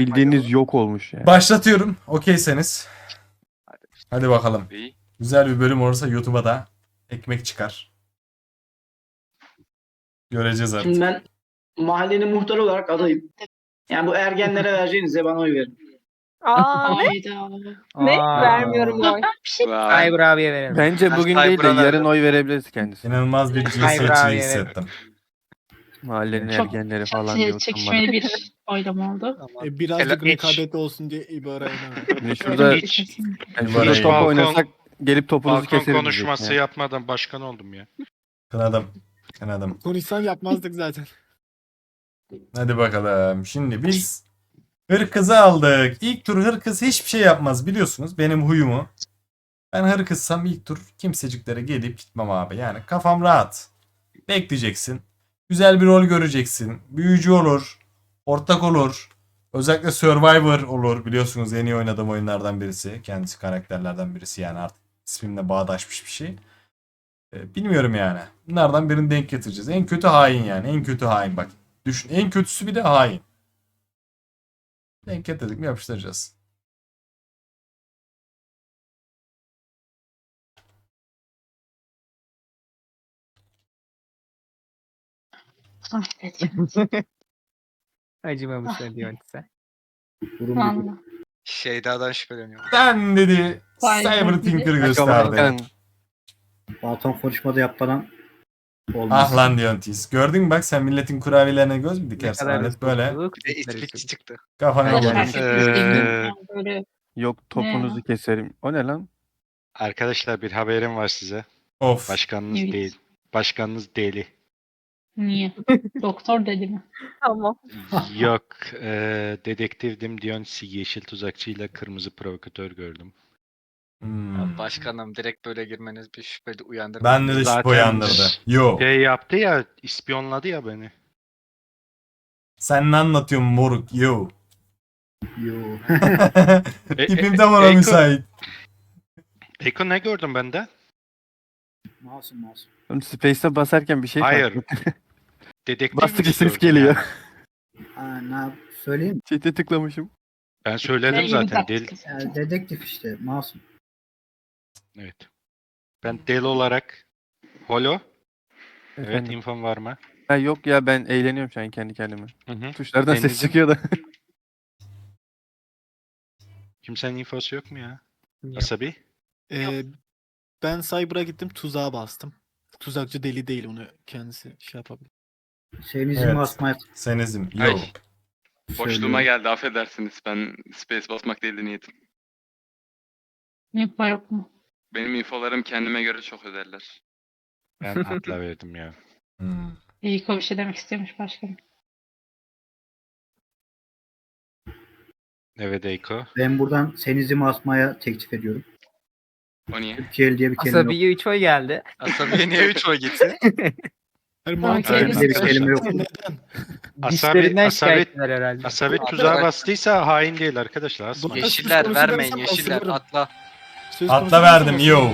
Bildiğiniz yok olmuş yani. Başlatıyorum. Okeyseniz. Hadi bakalım. İyi. Güzel bir bölüm olursa YouTube'a da ekmek çıkar. Göreceğiz artık. Şimdi ben mahallenin muhtarı olarak adayım. Yani bu ergenlere vereceğinize bana oy verin. Aa ne? Hayda. Ne? Aa. Vermiyorum oy. Vay. Cyber abiye verelim. Bence Ben bugün değil de yarın oy verebiliriz kendisi. İnanılmaz bir Hayır, hissettim. Mahallenin Çok ergenleri falan Şey, diye utanmadım. çekişmeli bir oylama oldu. E, birazcık Helal- rekabetli olsun diye İbara'ya şurada, yani şurada top Balkon- oynasak gelip topunuzu Balkon keseriz. konuşması diyecektim ya. yapmadan başkan oldum ya. Kınadım. Kınadım. Konuşsan yapmazdık zaten. Hadi bakalım. Şimdi biz hırkızı aldık. İlk tur hırkız hiçbir şey yapmaz biliyorsunuz. Benim huyumu. Ben hırkızsam ilk tur kimseciklere gelip gitmem abi. Yani kafam rahat. Bekleyeceksin. Güzel bir rol göreceksin. Büyücü olur. Ortak olur. Özellikle Survivor olur. Biliyorsunuz en iyi oynadığım oyunlardan birisi. Kendisi karakterlerden birisi yani artık ismimle bağdaşmış bir şey. Ee, Bilmiyorum yani. Bunlardan birini denk getireceğiz. En kötü hain yani. En kötü hain bak. Düşün. En kötüsü bir de hain. Denk getirdik mi yapıştıracağız. Ah. Acımamışlar diyor size. Valla. Şeyda'dan şüpheleniyorum. Ben dedi Vay Cyber be. Tinker Başkan, gösterdi. Balkon konuşmada yapmadan olmaz. Ah lan Diontis. Gördün mü bak sen milletin kurabiyelerine göz mü dikersin? Alet böyle kadar İsviçre üzüldüm. çıktı. kafana göre. Ee. Böyle Yok topunuzu keserim. O ne lan? Arkadaşlar bir haberim var size. Of. Başkanınız Evet. değil. Başkanınız deli. Niye? Doktor dedi mi? Tamam. Yok. eee dedektifdim Dionisi yeşil tuzakçıyla kırmızı provokatör gördüm. Hmm. Ya Başkanım direkt böyle girmeniz bir şüpheli uyandırmadı. Ben de şüphe Zaten- uyandırdı. Yo. Şey yaptı ya, ispiyonladı ya beni. Sen ne anlatıyorsun moruk? Yo. Yo. E- Tipim e- tam ona Eko- müsait. Eko ne gördün bende? masum masum. Space'e basarken bir şey Hayır. Dedektif Bastıkça mi ses gördün geliyor. Aa, ne yap- söyleyeyim? Çete tıklamışım. Ben söyledim zaten. Yani dedektif işte masum. evet. Ben deli olarak Holo. Evet Efendim. infom var mı? Ha, yok ya ben eğleniyorum şu an kendi kendime. Hı hı. Tuşlardan ses çıkıyor da. Kimsenin infosu yok mu ya? Yok. Asabi? E, ben Cyber'a gittim tuzağa bastım. Tuzakçı deli değil onu kendisi şey yapabilir. Senin izin Evet. basmaya Senizim. Yo. Ay. Boşluğuma söylüyorum. geldi affedersiniz. Ben space basmak değildi niyetim. Mu yok mu? Benim infolarım kendime göre çok öderler. Ben atla verdim ya. Hmm. İyi bir şey demek istemiş başkanım. Evet Eko. Ben buradan senizimi asmaya teklif ediyorum. O niye? Türkiye'li diye bir kelime yok. Asabiye 3 oy geldi. Asabiye niye 3 oy gitti? Tamam, mantıklı. bir kelime yok. Asabi, Dişlerinden şikayetler herhalde. Asabi Abi tuzağa bastıysa hain değil arkadaşlar. Asma. Buna- yeşiller vermeyin yeşiller atla. Söz konusu Atla verdim yo.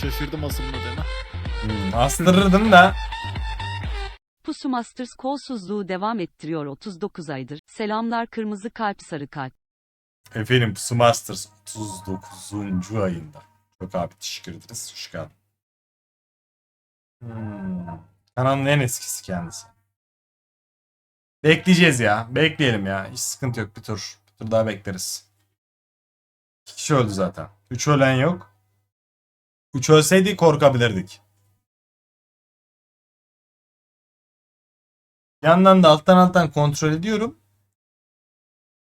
Şaşırdım asılmadığına. Hmm. Astırırdım da. Pusu Masters kolsuzluğu devam ettiriyor 39 aydır. Selamlar kırmızı kalp sarı kalp. Efendim Pusu Masters 39. ayında. Çok abi teşekkür ederiz. Hoş geldin. Hmm. Kanalın en eskisi kendisi. Bekleyeceğiz ya. Bekleyelim ya. Hiç sıkıntı yok. Bir tur. Bir tur daha bekleriz. İki kişi öldü zaten. Üç ölen yok. Üç ölseydi korkabilirdik. Yandan da alttan alttan kontrol ediyorum.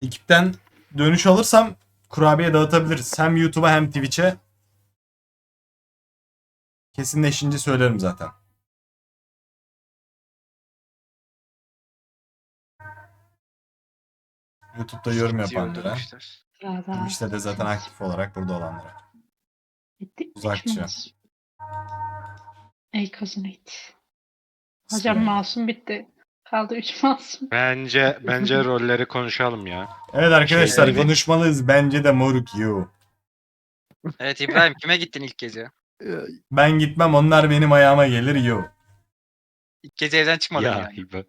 Ekipten dönüş alırsam kurabiye dağıtabiliriz. Hem YouTube'a hem Twitch'e. Kesinleşince söylerim zaten. YouTube'da yorum yapanlara. Twitch'te de zaten aktif olarak burada olanlara. Bitti. uzakça. Düşmez. Ey kazın it. Hocam masum bitti. Kaldı 3 masum. Bence bence rolleri konuşalım ya. Evet arkadaşlar Şey, konuşmalıyız. Bence de moruk you. Evet İbrahim kime gittin ilk gece? Ben gitmem onlar benim ayağıma gelir you. İlk gece evden çıkmadın Ya yani.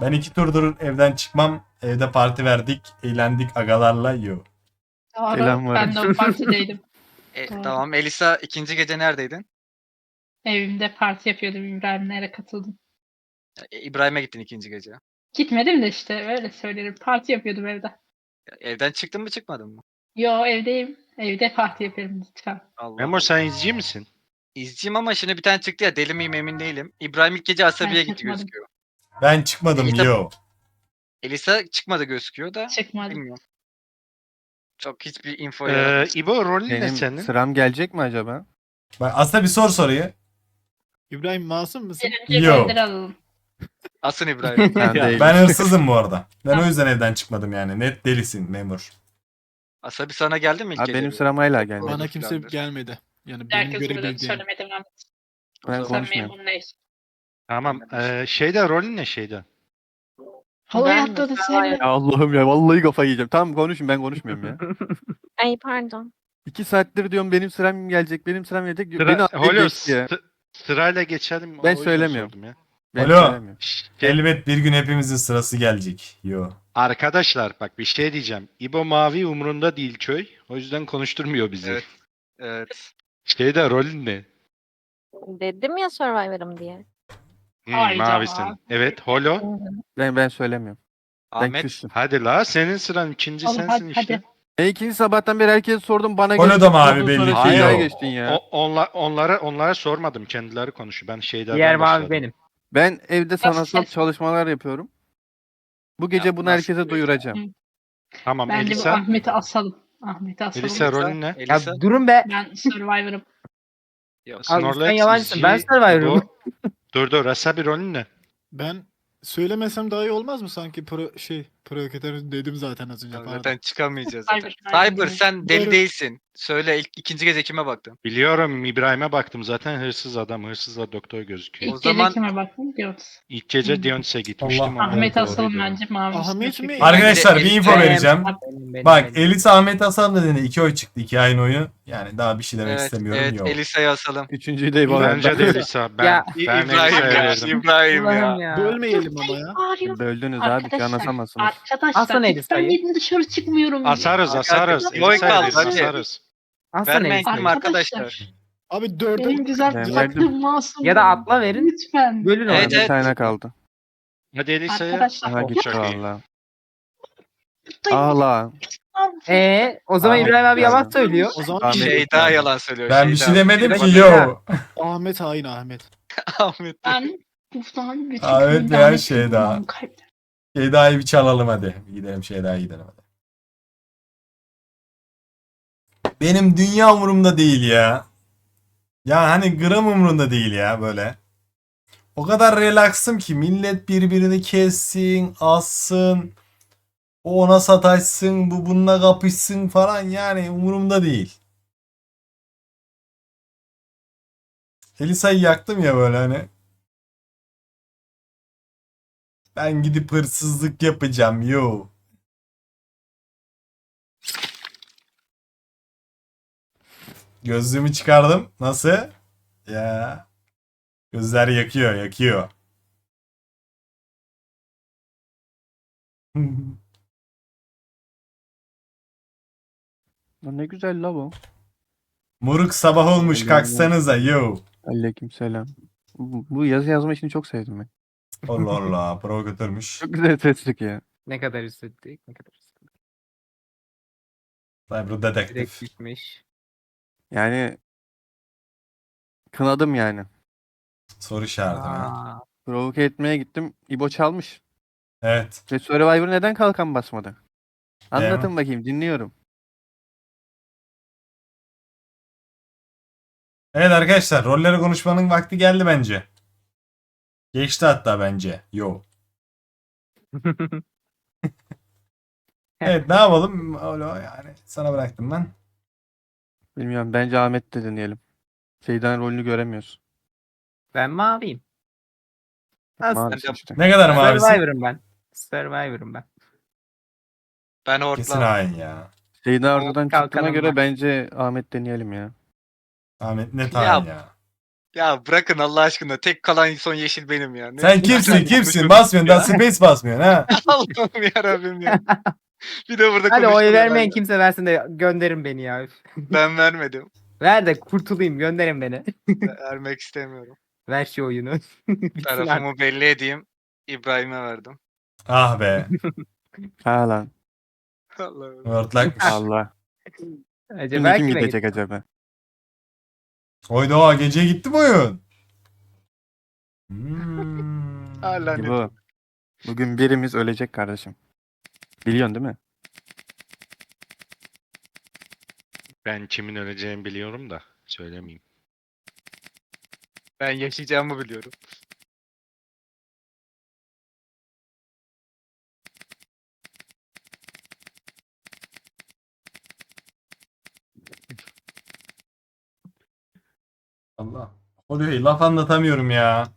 Ben iki turdur evden çıkmam. Evde parti verdik. Eğlendik agalarla. Yo. Selam var. Ben de o partideydim. E, Doğru. tamam Elisa ikinci gece neredeydin? Evimde parti yapıyordum. İbrahimlere katıldım. E, İbrahim'e gittin ikinci gece. Gitmedim de işte öyle söylerim. Parti yapıyordum evde. Ya, Evden çıktın mı çıkmadın mı? Yo evdeyim. Evde parti yapıyorum lütfen. Allah. Memur sen izci misin? İzciyim ama şimdi bir tane çıktı ya deli miyim emin değilim. İbrahim ilk gece Asabi'ye Ben gitti çıkmadım. gözüküyor. Ben çıkmadım Elisa- yo. Elisa çıkmadı gözüküyor da Çıkmadım. bilmiyorum. Çok hiçbir info Ee, yok. İbo rolün ne Benim senin? sıram gelecek mi acaba? Bak aslında bir sor soruyu. İbrahim masum musun? Bir önce Yo. alalım. Asın İbrahim. Ben değilim. Ben hırsızım bu arada. Ben o yüzden evden çıkmadım yani. Net delisin memur. Asabi sana geldi mi ilk Abi gece? benim sıram hala gelmedi. Bana kimse filandır. gelmedi. Yani benim Herkes burada görebildiğim. söylemedim Ahmet. Ben Sen konuşmuyorum. memnun. Tamam. Ee, şeyde rolün ne şeyde? Havaya Ben atladı mesela- seni. Ya Allah'ım ya vallahi kafayı yiyeceğim. Tamam konuşun ben konuşmuyorum ya. Ay pardon. İki saattir diyorum benim sıram gelecek, benim sıram gelecek. Sıra, Beni atlayıp Holo, geçti ya. sı- sırayla geçelim. o Ben yüzden söylemiyorum. sordum ya. Ben Alo. söylemiyorum. Şey, Elbet bir gün hepimizin sırası gelecek. Yo. arkadaşlar bak bir şey diyeceğim. İbo mavi umurunda değil köy. O yüzden konuşturmuyor bizi. Evet. Evet. Şeyde rolün ne? Dedim ya Survivor'ım diye. Hmm, Hayda. mavisin. Evet Holo. Ben ben söylemiyorum. Ben Ahmet küstüm. Hadi la senin sıran ikinci Oğlum, sensin hadi, işte. hadi. E ikinci sabahtan beri herkese sordum bana Onu da ondan belli sonra ki Şeyda'ya yok. geçtin ya. O, onlar, onlara onlara sormadım. Kendileri konuşuyor. Ben şeyden Diğer mavi benim. Ben evde sanatsal çalışmalar yapıyorum. Bu gece Ya, bunu nasıl herkese böyle? duyuracağım. Tamam Bence bu Elisa. Ahmet'i asalım. Ahmet'i asalım. Elisa rolün ne? Ya Elisa. durun be. Ben Survivor'ım. Yok. Abi sen Snorlax, yalancısın. Ben Survivor'ım. İbo. Dur dur. Asabi rolün ne? Ben söylemesem daha iyi olmaz mı sanki pro şey provokatör dedim zaten az önce. Pardon. Zaten çıkamayacağız Cyber, zaten. Cyber sen deli Buyurun. değilsin. Söyle ilk, ikinci gece kime baktın? Biliyorum İbrahim'e baktım zaten hırsız adam. Hırsızla doktor gözüküyor. İlk O zaman- gece kime baktın? Diyoruz. İlk gece. Dionys'e gitmiştim. Allah. ama Ahmet doğru asalım diyorum. bence mavi. Ahmet mi? Arkadaşlar bir info vereceğim. Bak. Elisa Ahmet Hasan dediğinde iki oy çıktı. iki aynı oyu. Yani daha bir şey demek Evet, istemiyorum. evet Yok. Elisa'yı asalım. Üçüncüyü de İbo'ya Bence de Elisa. Ben, Ya, ben İbrahim Elisa'ya ya. verdim. İbrahim ya. ya. Bölmeyelim ama ya. Böldünüz abi şu an Arkadaşlar, asamazsınız. Arkadaşlar Aslan Elif dayı. gidin dışarı çıkmıyorum. Asarız asarız. Arkadaşlar, hadi. asarız. Aslan Vermeyin kim arkadaşlar? Abi dörde Benim güzel Ben tatlım masum. Ya da atla verin. Lütfen. Bölün onu. Evet, Bir evet. tane kaldı. Hadi Elisa'ya. Arkadaşlar. Aha gitti çok iyi. valla. Dayı, Ağla. Ee, o zaman Ahmet İbrahim abi yalan söylüyor. o zaman Ahmet- Şey daha yalan söylüyor. Ben bir Şeyda. şey demedim ki yo. Ahmet hain Ahmet. Ahmet. Ben buradan bütün şey ediyorum daha. kalpten. Şeyda'yı bir çalalım hadi. Bir gidelim Şeyda'ya gidelim hadi. Benim dünya umurumda değil ya. Ya hani gram umurumda değil ya böyle. O kadar relaksım ki millet birbirini kessin, assın. O ona sataşsın, bu bununla kapışsın falan yani umurumda değil. Elisa'yı yaktım ya böyle hani. Ben gidip hırsızlık yapacağım yo. Gözlüğümü çıkardım. Nasıl? Ya. Gözler yakıyor, yakıyor. Lan ne güzel la bu. Moruk sabah olmuş Öyle kalksanıza yo. Aleykümselam. Bu, bu yazı yazma işini çok sevdim ben. Allah Allah provokatörmüş. Çok güzel seslik ya. Ne kadar üstündük, ne kadar üstündük. Cyber Direkt dedektif. gitmiş. Yani kınadım yani. Soru işareti mi? Aa, Provoke etmeye gittim. İbo çalmış. Evet. Ve Survivor neden kalkan basmadı? Değil mi? Anlatın bakayım dinliyorum. Evet arkadaşlar rolleri konuşmanın vakti geldi bence. Geçti hatta bence. Yo. Evet ne yapalım? Öyle yani sana bıraktım ben. Bilmiyorum bence Ahmet de dinleyelim. Şeyden rolünü göremiyoruz. ben maviyim. Nasıl? Maalesef işte. Ne kadar mavisi? Survivor'ım ben. Survivor'ım ben. Ben Kesin ortlam. hain ya. Şeyden oradan çıktığına kalkanım göre var. bence Ahmet deneyelim ya. Ahmet net Ya- hain ya. Ya bırakın Allah aşkına. Tek kalan son yeşil benim ya. Ne- Sen kimsin kimsin? Basmıyorsun daha space basmıyorsun ha. Allah'ım yarabbim ya. Bir de burada Hadi oy konuştular vermeyin bende. kimse versin de gönderin beni ya. Ben vermedim. Ver de kurtulayım gönderin beni. Vermek istemiyorum. Ver şu oyunu. Bitsin artık. Tarafımı belli edeyim. İbrahim'e verdim. Ah be. Ha lan. Allah'ım. Hortlakmış. Allah. Acaba Şimdi kim kime gidecek gitti? acaba? Oyda gece gitti mi oyun? Hmm. Hala ne? Bu. Bugün birimiz ölecek kardeşim. Biliyorsun değil mi? Ben kimin öleceğini biliyorum da söylemeyeyim. Ben yaşayacağımı biliyorum. Allah. Oluyor laf anlatamıyorum ya.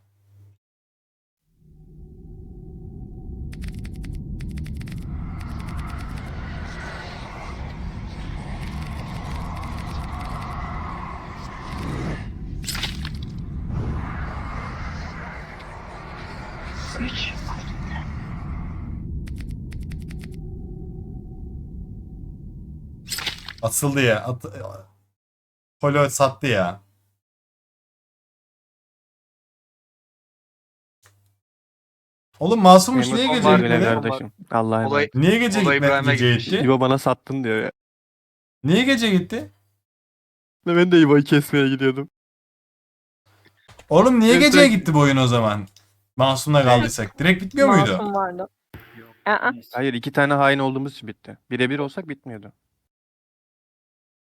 Atıldı ya. At... Polo sattı ya. Oğlum masummuş niye gece var bile gitmedi? kardeşim. Allah'a Olay, emanet. Niye gece Olay gitmedi İbrahim'e gece gitmiş. gitti? İbo bana sattın diyor ya. Niye gece gitti? Ben de İbo'yu kesmeye gidiyordum. Oğlum niye Evet, geceye evet. gitti bu oyun o zaman? Masumla kaldıysak. Direkt bitmiyor muydu? Masum vardı. Aa, Hayır iki tane hain olduğumuz için bitti. Birebir olsak bitmiyordu.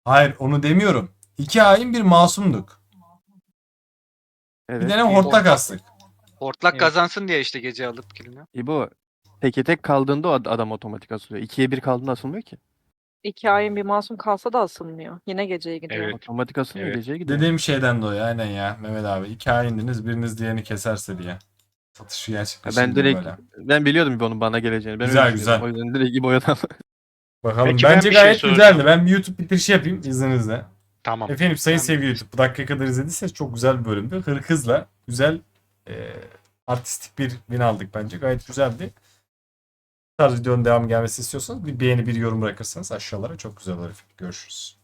Hayır onu demiyorum. İki hain bir masumduk. Evet. Bir tane hortlak astık. Hortlak Evet. kazansın diye işte gece alıp kilini. İbo teke tek kaldığında o ad- adam otomatik asılıyor. İkiye bir kaldığında asılmıyor ki. iki ayın bir masum kalsa da asılmıyor. Yine geceye gidiyor. Evet. Otomatik asılıyor Evet. geceye gidiyor. Dediğim şeyden dolayı aynen ya Mehmet abi. İki haindiniz biriniz diğerini keserse diye. Satışı gerçekleştirdim Ben direkt böyle. ben biliyordum İbo'nun bana geleceğini. Ben Güzel, öyle güzel. düşünüyordum. O yüzden direkt İbo'ya da Bakalım Peki ben bence bir şey gayet soracağım. güzeldi. Ben bir YouTube bitirişi yapayım izninizle. Tamam. Efendim sayın sevgili YouTube bu dakika kadar izlediyseniz çok güzel bir bölümdü. Hırkızla güzel e, artistik bir win aldık bence. Gayet güzeldi. Bu tarz videonun devamı gelmesini istiyorsanız bir beğeni bir yorum bırakırsanız aşağılara çok güzel olur. Görüşürüz.